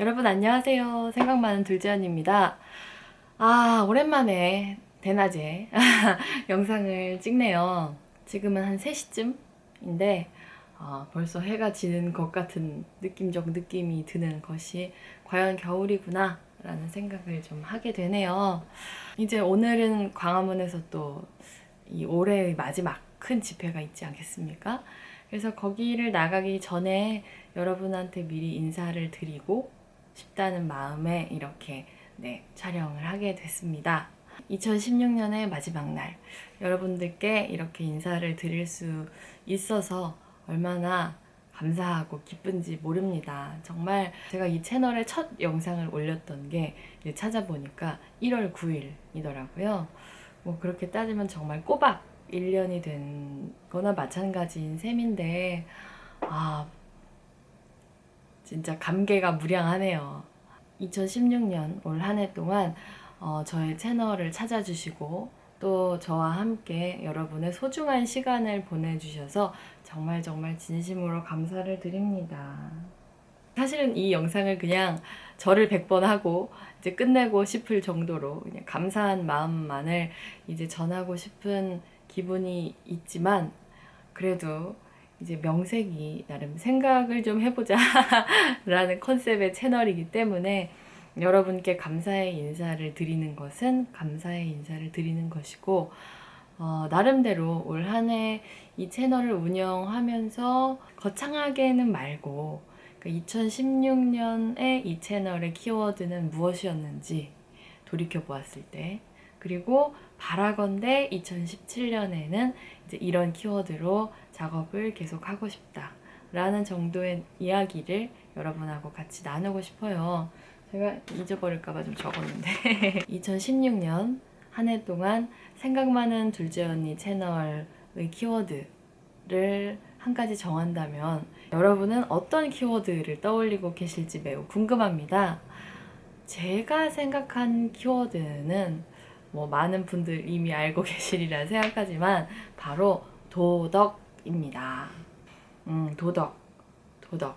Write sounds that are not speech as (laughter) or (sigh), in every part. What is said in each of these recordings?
여러분 안녕하세요. 생각 많은 둘째언입니다. 아, 오랜만에 대낮에 (laughs) 영상을 찍네요. 지금은 한 3시쯤인데 어, 벌써 해가 지는 것 같은 느낌적 느낌이 드는 것이 과연 겨울이구나 라는 생각을 좀 하게 되네요. 이제 오늘은 광화문에서 또 이 올해의 마지막 큰 집회가 있지 않겠습니까? 그래서 거기를 나가기 전에 여러분한테 미리 인사를 드리고 싶다는 마음에 이렇게 네, 촬영을 하게 됐습니다. 2016년의 마지막 날 여러분들께 이렇게 인사를 드릴 수 있어서 얼마나 감사하고 기쁜지 모릅니다. 정말 제가 이 채널에 첫 영상을 올렸던 게 찾아보니까 1월 9일이더라고요. 뭐 그렇게 따지면 정말 꼬박 1년이 된 거나 마찬가지인 셈인데 아 진짜 감개가 무량하네요. 2016년 올 한 해 동안 어, 저의 채널을 찾아주시고 또 저와 함께 여러분의 소중한 시간을 보내주셔서 정말 정말 진심으로 감사를 드립니다. 사실은 이 영상을 그냥 절을 100번 하고 이제 끝내고 싶을 정도로 그냥 감사한 마음만을 이제 전하고 싶은 기분이 있지만 그래도 이제 명색이 나름 생각을 좀 해보자 라는 (laughs) 컨셉의 채널이기 때문에 여러분께 감사의 인사를 드리는 것은 감사의 인사를 드리는 것이고 어, 나름대로 올 한 해 이 채널을 운영하면서 거창하게는 말고 2016년에 이 채널의 키워드는 무엇이었는지 돌이켜 보았을 때 그리고 바라건대 2017년에는 이제 이런 키워드로 작업을 계속 하고 싶다. 라는 정도의 이야기를 여러분하고 같이 나누고 싶어요. 제가 잊어버릴까봐 좀 적었는데. (laughs) 2016년 한 해 동안 생각 많은 둘째 언니 채널의 키워드를 한 가지 정한다면 여러분은 어떤 키워드를 떠올리고 계실지 매우 궁금합니다. 제가 생각한 키워드는 뭐 많은 분들 이미 알고 (laughs) 계시리라 생각하지만 바로 도덕 입니다. 음, 도덕, 도덕.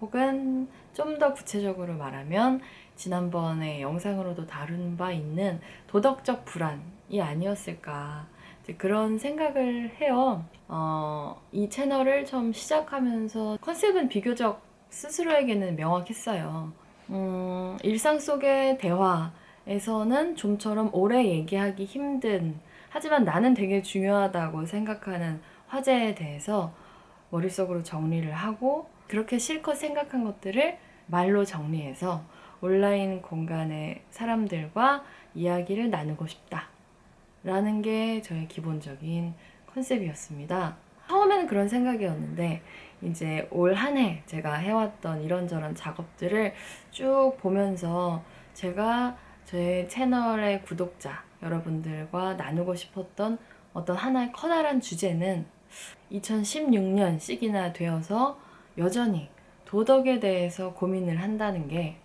혹은 좀 더 구체적으로 말하면 지난번에 영상으로도 다룬 바 있는 도덕적 불안이 아니었을까 그런 생각을 해요. 어, 이 채널을 처음 시작하면서 컨셉은 비교적 스스로에게는 명확했어요. 음, 일상 속의 대화에서는 좀처럼 오래 얘기하기 힘든 하지만 나는 되게 중요하다고 생각하는 화제에 대해서 머릿속으로 정리를 하고 그렇게 실컷 생각한 것들을 말로 정리해서 온라인 공간의 사람들과 이야기를 나누고 싶다. 라는 게 저의 기본적인 컨셉이었습니다. 처음에는 그런 생각이었는데, 이제 올 한 해 제가 해왔던 이런저런 작업들을 쭉 보면서 제가 저의 채널의 구독자 여러분들과 나누고 싶었던 어떤 하나의 커다란 주제는 2016년 씩이나 되어서 여전히 도덕에 대해서 고민을 한다는 게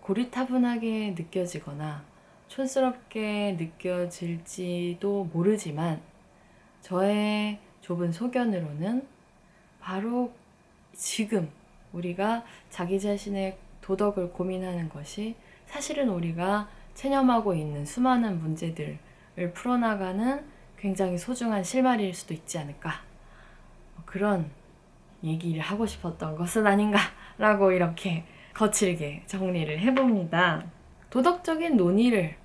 고리타분하게 느껴지거나 촌스럽게 느껴질지도 모르지만 저의 좁은 소견으로는 바로 지금 우리가 자기 자신의 도덕을 고민하는 것이 사실은 우리가 체념하고 있는 수많은 문제들을 풀어나가는 굉장히 소중한 실마리일 수도 있지 않을까. 그런 얘기를 하고 싶었던 것은 아닌가라고 이렇게 거칠게 정리를 해봅니다. 도덕적인 논의를,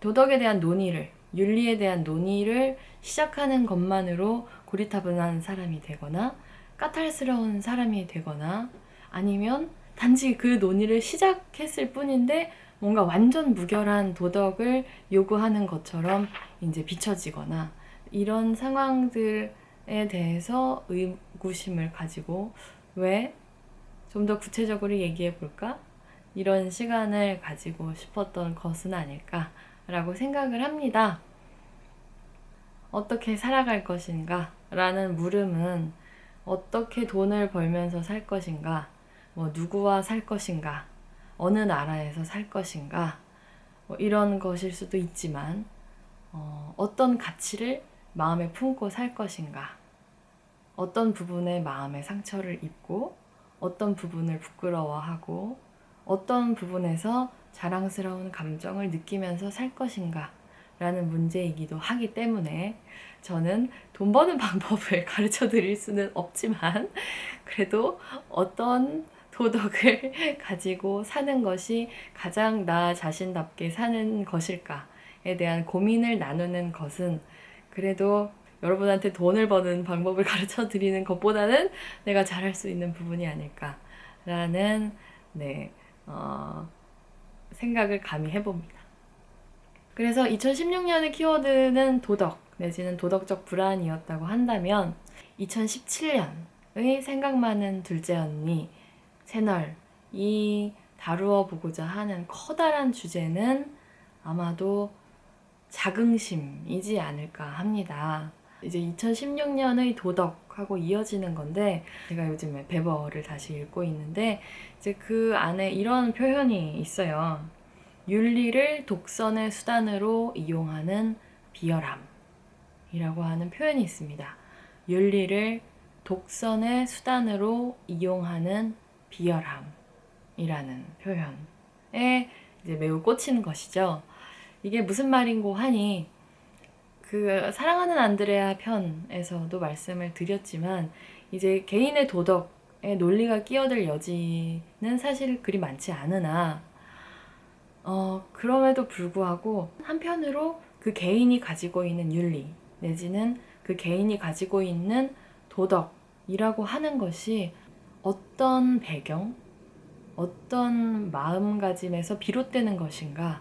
도덕에 대한 논의를, 윤리에 대한 논의를 시작하는 것만으로 고리타분한 사람이 되거나 까탈스러운 사람이 되거나 아니면 단지 그 논의를 시작했을 뿐인데 뭔가 완전 무결한 도덕을 요구하는 것처럼 이제 비춰지거나 이런 상황들에 대해서 의구심을 가지고 왜 좀 더 구체적으로 얘기해 볼까? 이런 시간을 가지고 싶었던 것은 아닐까라고 생각을 합니다. 어떻게 살아갈 것인가? 라는 물음은 어떻게 돈을 벌면서 살 것인가? 뭐 누구와 살 것인가? 어느 나라에서 살 것인가? 뭐 이런 것일 수도 있지만 어, 어떤 가치를 마음에 품고 살 것인가? 어떤 부분에 마음의 상처를 입고 어떤 부분을 부끄러워하고 어떤 부분에서 자랑스러운 감정을 느끼면서 살 것인가 라는 문제이기도 하기 때문에 저는 돈 버는 (laughs) 방법을 가르쳐 드릴 수는 없지만 그래도 어떤 도덕을 (laughs) 가지고 사는 것이 가장 나 자신답게 사는 것일까에 대한 고민을 나누는 것은 그래도 여러분한테 돈을 버는 방법을 (laughs) 가르쳐 드리는 것보다는 내가 잘할 수 있는 부분이 아닐까라는 네, 어, 생각을 감히 해봅니다. 그래서 2016년의 키워드는 도덕 내지는 도덕적 불안이었다고 한다면 2017년의 생각 많은 둘째 언니 채널이 다루어 보고자 하는 커다란 주제는 아마도 자긍심이지 않을까 합니다. 이제 2016년의 도덕하고 이어지는 건데 제가 요즘에 베버를 다시 읽고 있는데 이제 그 안에 이런 표현이 있어요. 윤리를 독선의 수단으로 이용하는 비열함이라고 하는 표현이 있습니다. 윤리를 독선의 수단으로 이용하는 비열함이라는 표현에 이제 매우 꽂히는 것이죠. 이게 무슨 말인고 하니 그 사랑하는 안드레아 편에서도 말씀을 드렸지만 이제 개인의 도덕에 논리가 끼어들 여지는 사실 그리 많지 않으나 어 그럼에도 불구하고 한편으로 그 개인이 가지고 있는 윤리 내지는 그 개인이 가지고 있는 도덕이라고 하는 것이 어떤 배경, 어떤 마음가짐에서 비롯되는 것인가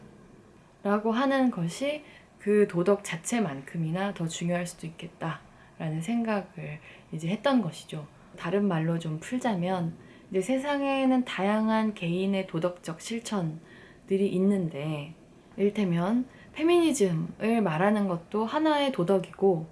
라고 하는 것이 그 도덕 자체만큼이나 더 중요할 수도 있겠다라는 생각을 이제 했던 것이죠. 다른 말로 좀 풀자면 이제 세상에는 다양한 개인의 도덕적 실천들이 있는데 이를테면 페미니즘을 말하는 것도 하나의 도덕이고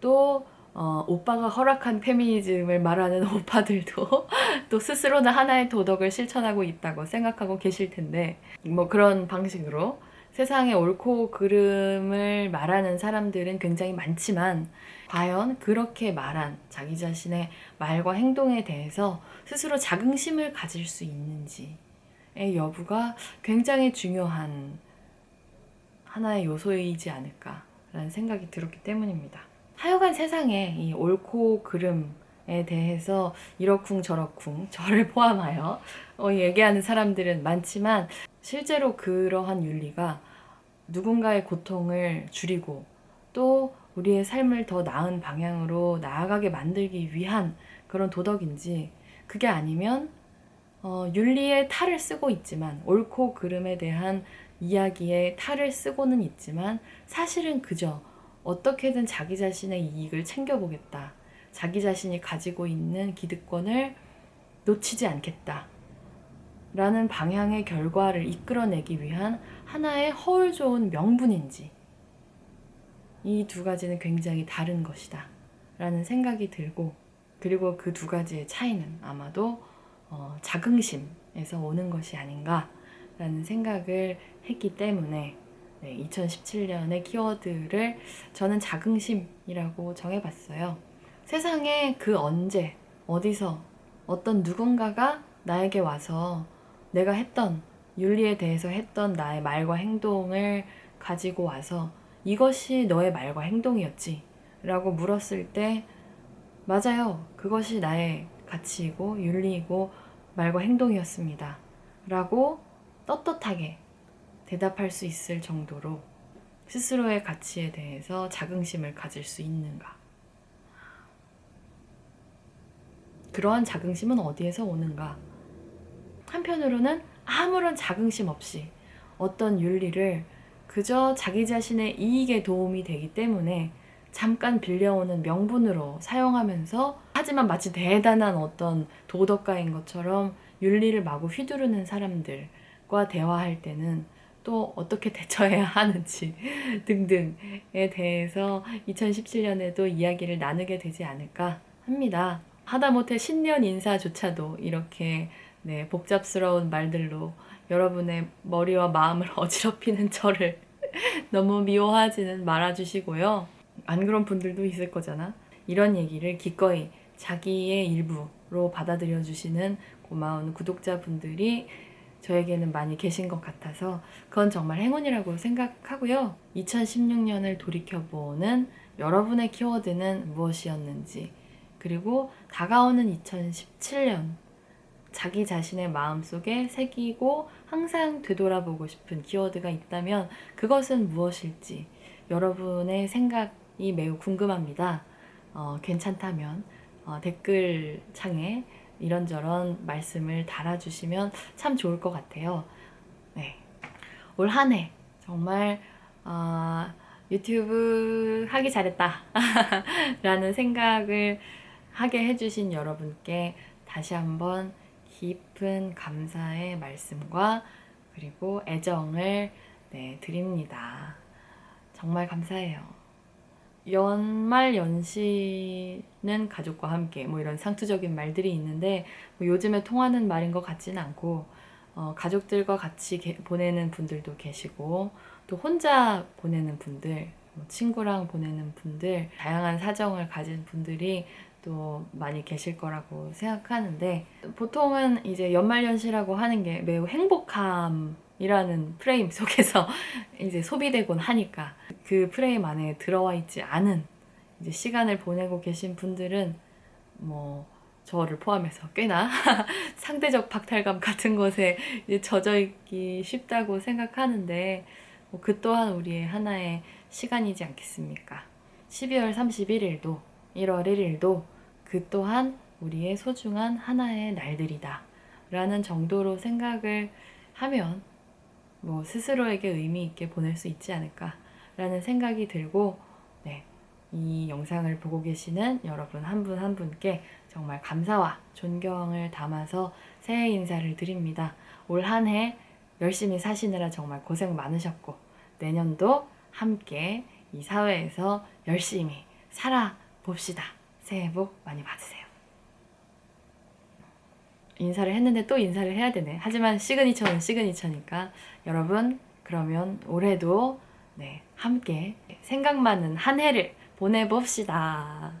또 어, 오빠가 허락한 페미니즘을 말하는 (laughs) 오빠들도 또 스스로는 하나의 도덕을 실천하고 있다고 생각하고 계실 텐데 뭐 그런 방식으로 세상의 옳고 그름을 말하는 사람들은 굉장히 많지만 과연 그렇게 말한 자기 자신의 말과 행동에 대해서 스스로 자긍심을 가질 수 있는지의 여부가 굉장히 중요한 하나의 요소이지 않을까라는 생각이 들었기 때문입니다. 하여간 세상에 이 옳고 그름에 대해서 이러쿵 저러쿵 저를 (laughs) 포함하여 어, 얘기하는 사람들은 많지만 실제로 그러한 윤리가 누군가의 고통을 줄이고 또 우리의 삶을 더 나은 방향으로 나아가게 만들기 위한 그런 도덕인지 그게 아니면 어, 윤리의 탈을 쓰고 있지만 옳고 그름에 대한 이야기에 탈을 쓰고는 있지만 사실은 그저 어떻게든 자기 자신의 이익을 챙겨보겠다. 자기 자신이 가지고 있는 기득권을 놓치지 않겠다. 라는 방향의 결과를 이끌어내기 위한 하나의 허울 좋은 명분인지 이 두 가지는 굉장히 다른 것이다. 라는 생각이 들고 그리고 그 두 가지의 차이는 아마도 어, 자긍심에서 오는 것이 아닌가 라는 생각을 했기 때문에 네, 2017년의 키워드를 저는 자긍심이라고 정해봤어요. 세상에 그 언제, 어디서, 어떤 누군가가 나에게 와서 내가 했던, 윤리에 대해서 했던 나의 말과 행동을 가지고 와서 이것이 너의 말과 행동이었지. 라고 물었을 때, 맞아요. 그것이 나의 가치이고, 윤리이고, 말과 행동이었습니다. 라고 떳떳하게 대답할 수 있을 정도로 스스로의 가치에 대해서 자긍심을 가질 수 있는가? 그러한 자긍심은 어디에서 오는가? 한편으로는 아무런 자긍심 없이 어떤 윤리를 그저 자기 자신의 이익에 도움이 되기 때문에 잠깐 빌려오는 명분으로 사용하면서 하지만 마치 대단한 어떤 도덕가인 것처럼 윤리를 마구 휘두르는 사람들과 대화할 때는 또 어떻게 (laughs) 대처해야 하는지 (laughs) 등등에 대해서 2017년에도 이야기를 나누게 되지 않을까 합니다. 하다못해 신년 인사조차도 이렇게 네, 복잡스러운 말들로 여러분의 머리와 마음을 (laughs) 어지럽히는 저를 (laughs) 너무 미워하지는 말아주시고요. 안 그런 분들도 있을 거잖아. 이런 얘기를 기꺼이 자기의 일부로 받아들여 주시는 고마운 구독자분들이 저에게는 많이 계신 것 같아서 그건 정말 행운이라고 생각하고요. 2016년을 돌이켜보는 여러분의 키워드는 무엇이었는지, 그리고 다가오는 2017년, 자기 자신의 마음속에 새기고 항상 되돌아보고 싶은 키워드가 있다면 그것은 무엇일지 여러분의 생각이 매우 궁금합니다. 어, 괜찮다면 어, 댓글창에 이런저런 말씀을 달아주시면 참 좋을 것 같아요. 네. 올 한 해 정말 어, 유튜브 하기 잘했다 (laughs) 라는 생각을 하게 해주신 여러분께 다시 한번 깊은 감사의 말씀과 그리고 애정을 네, 드립니다. 정말 감사해요. 연말 연시는 가족과 함께 뭐 이런 상투적인 말들이 있는데 뭐 요즘에 통하는 말인 것 같지는 않고 어, 가족들과 같이 게- 보내는 분들도 계시고 또 혼자 보내는 분들 뭐 친구랑 보내는 분들 다양한 사정을 가진 분들이 또 많이 계실 거라고 생각하는데 보통은 이제 연말연시라고 하는 게 매우 행복함이라는 프레임 (laughs) 속에서 이제 소비되곤 하니까 그 프레임 안에 들어와 있지 않은 이제 시간을 보내고 계신 분들은 뭐 저를 포함해서 꽤나 (laughs) 상대적 박탈감 같은 것에 젖어 있기 쉽다고 생각하는데 뭐 그 또한 우리의 하나의 시간이지 않겠습니까? 12월 31일도 1월 1일도 그 또한 우리의 소중한 하나의 날들이다. 라는 정도로 생각을 하면 뭐 스스로에게 의미 있게 보낼 수 있지 않을까 라는 생각이 들고 네. 이 영상을 보고 계시는 여러분 한 분한 분께 정말 감사와 존경을 담아서 새해 인사를 드립니다. 올 한 해 열심히 사시느라 정말 고생 많으셨고 내년도 함께 이 사회에서 열심히 살아 봅시다. 새해 복 많이 받으세요. 인사를 했는데 또 인사를 해야 되네. 하지만 시그니처는 시그니처니까 여러분 그러면 올해도 네, 함께 생각 많은 한 해를 보내봅시다.